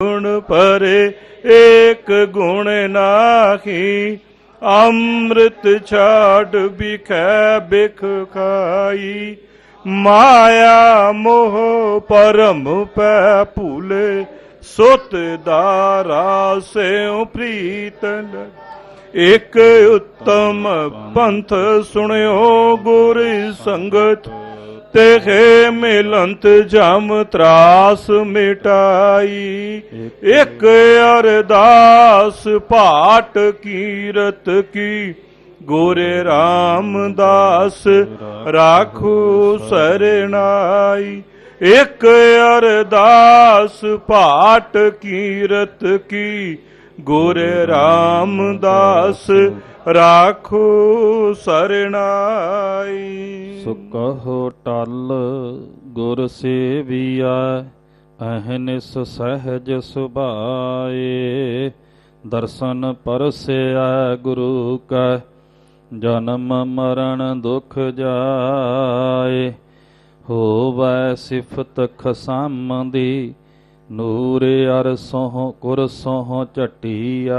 गुण परे एक गुण नाही, अमृत छाट बिख बिख खाई। माया मोह परम पै पुले सुत दारा से प्रीतन। एक उत्तम पंथ सुनो गुर संगत ਤੇਹੇ ਮਿਲੰਤ ਜਮ ਤਰਾਸ ਮਿਟਾਈ। ਇਕ ਅਰਦਾਸ ਪਾਟ ਕੀਰਤ ਕੀ, ਗੋਰੇ ਰਾਮਦਾਸ ਰਾਖੂ ਸਰਣਾਈ। ਇਕ ਅਰਦਾਸ ਭਾਟ ਕੀਰਤ ਕੀ, ਗੁਰੇ ਰਾਮਦਾਸ ਰਾਖੂ ਸਰਣਾਈ। ਸੋ ਕਹੋ ਟਲ ਗੁਰ ਸੇਵੀਆ ਅਹਨਿਸ ਸਹਿਜ ਸੁਭਾਏ। ਦਰਸ਼ਨ ਪਰਸਿਆ ਗੁਰੂ ਕਾ, ਜਨਮ ਮਰਨ ਦੁਖ ਜਾਏ। ਹੋਵੈ ਸਿਫਤ ਖਸਮ ਦੀ ਨੂਰ ਅਰ ਸੋਹ ਅਰਸੋਂ ਕੁਰਸੋਂ ਝਟੀਆ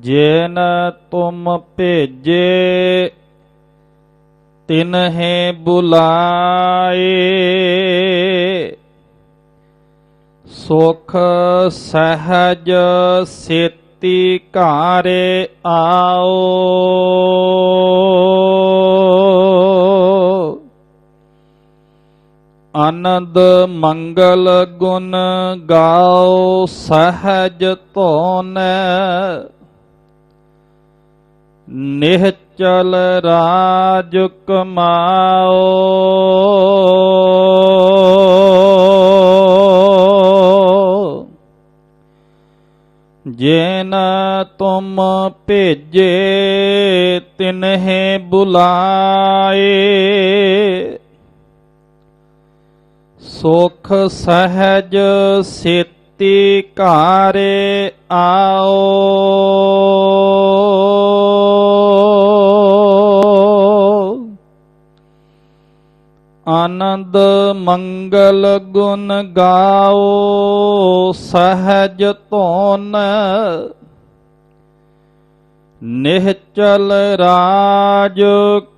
ਜੇਨ ਤੁਮ ਭੇਜੇ ਤਿਨਹਿ ਬੁਲਾਏ। ਸੁਖ ਸਹਜ ਸੇਤੀ ਘਾਰੇ ਆਓ। ਆਨੰਦ ਮੰਗਲ ਗੁਣ ਗਾਓ, ਸਹਜ ਧੋਨ। ਨਿਹਚਲ ਰਾਜ ਕਮਾਓ। ਜੇਨ ਤੁਮ ਭੇਜੇ ਤਿਨਹਿ ਬੁਲਾਏ। ਸੁਖ ਸਹਜ ਸੇਤੀ ਘਾਰੇ ਆਓ। ਆਨੰਦ ਮੰਗਲ ਗੁਣ ਗਾਓ ਸਹਜ ਧੋਨ। ਨਿਹਚਲ ਰਾਜ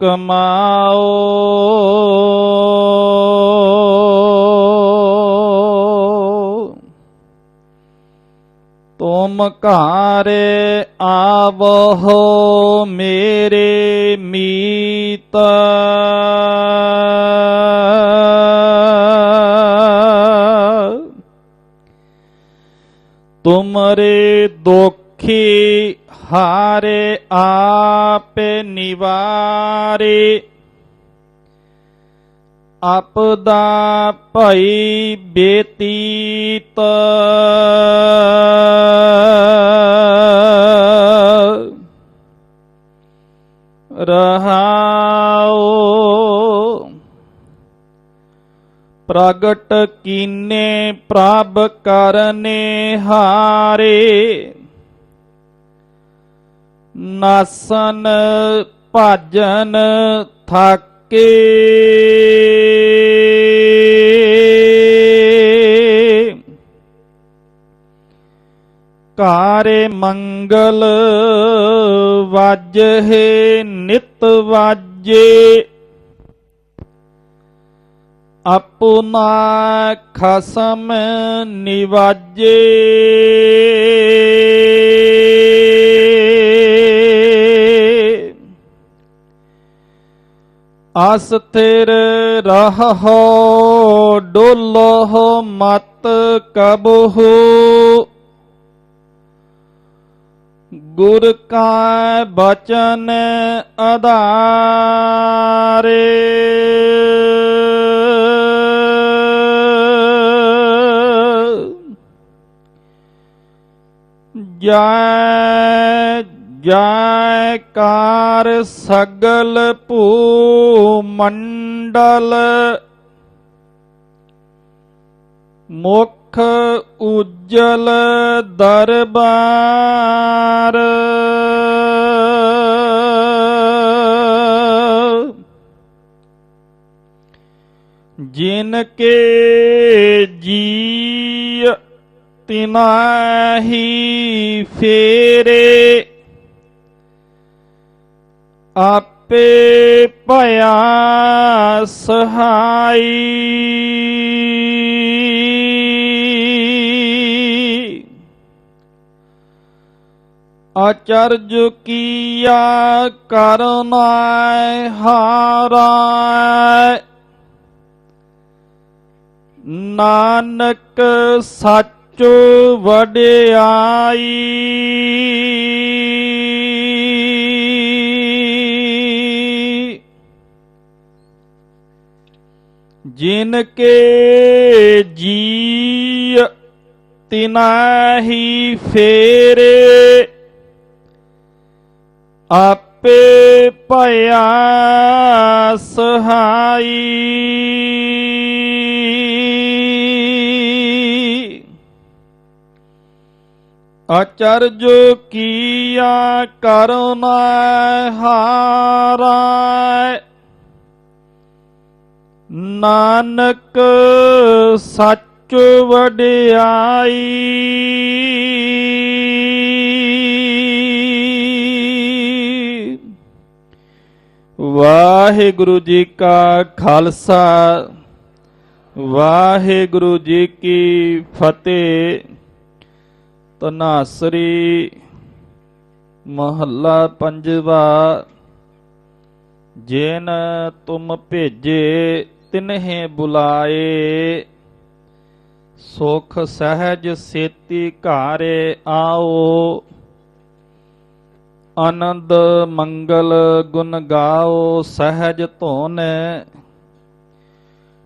ਕਮਾਓ। ਤੁਮ ਘਾਰੇ ਆਵੋ ਮੇਰੇ ਮੀਤ। तुमरे दुखी हारे आप निवारे। आपदा पई बेतीत रहा ਪ੍ਰਗਟ ਕੀਨੇ ਪ੍ਰਭ ਕਰਨੇ ਹਾਰੇ। ਨਾਸਨ ਭਜਨ ਥਾਕੇ। ਕਾਰੇ ਮੰਗਲ ਵਾਜੇ ਨਿਤ ਵਾਜੇ। ਆਪਣਾ ਖਸਮ ਨਿਵਾਜੇ। ਅਸਥਿਰ ਰਹੋ ਡੋਲੋ ਮਤ ਕਬਹੂ। ਗੁਰ ਕਾ ਬਚਨ ਆਧਾਰੇ ਜੈ ਜੈ ਸਗਲ ਭੂ ਮੰਡਲ ਮੁਖ ਉਜਲ ਦਰਬਾਰ। ਜਿਨ ਕੇ ਜੀ ਤਿਨਾਹੀ ਫੇਰੇ। ਆਪੇ ਭਇਆ ਸਹਾਈ। ਅਚਰਜ ਕੀਆ ਕਰਨਾ ਹਾਰਾ। ਨਾਨਕ ਸੱਚ ਵਡਿਆਈ। ਜਿਨ ਕੇ ਜੀ ਤਿਨਾਹੀ ਫੇਰੇ ਆਪੇ ਭਇਆ ਸਹਾਈ। ਅਚਰਜ ਕੀਆ ਕਰਨਾ ਹਾਰਾ। ਨਾਨਕ ਸੱਚ ਵਡਿਆਈ। ਵਾਹਿਗੁਰੂ ਜੀ ਕਾ ਖਾਲਸਾ, ਵਾਹਿਗੁਰੂ ਜੀ ਕੀ ਫਤਿਹ। ਤਨਾਸਰੀ ਮਹੱਲਾ ਪੰਜਵਾ, ਜਿਨ ਤੁਮ ਭੇਜੇ ਤਿਨਹੇ ਬੁਲਾਏ, ਸੁਖ ਸਹਿਜ ਸੇਤੀ ਘਾਰੇ ਆਓ, ਆਨੰਦ ਮੰਗਲ ਗੁਣ ਗਾਓ, ਸਹਿਜ ਧੋਨ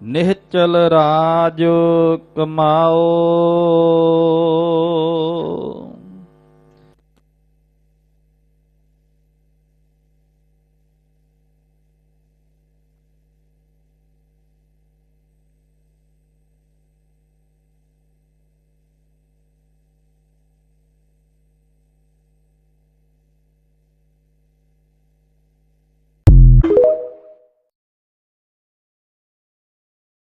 ਨਿਹਚਲ ਰਾਜ ਕਮਾਓ।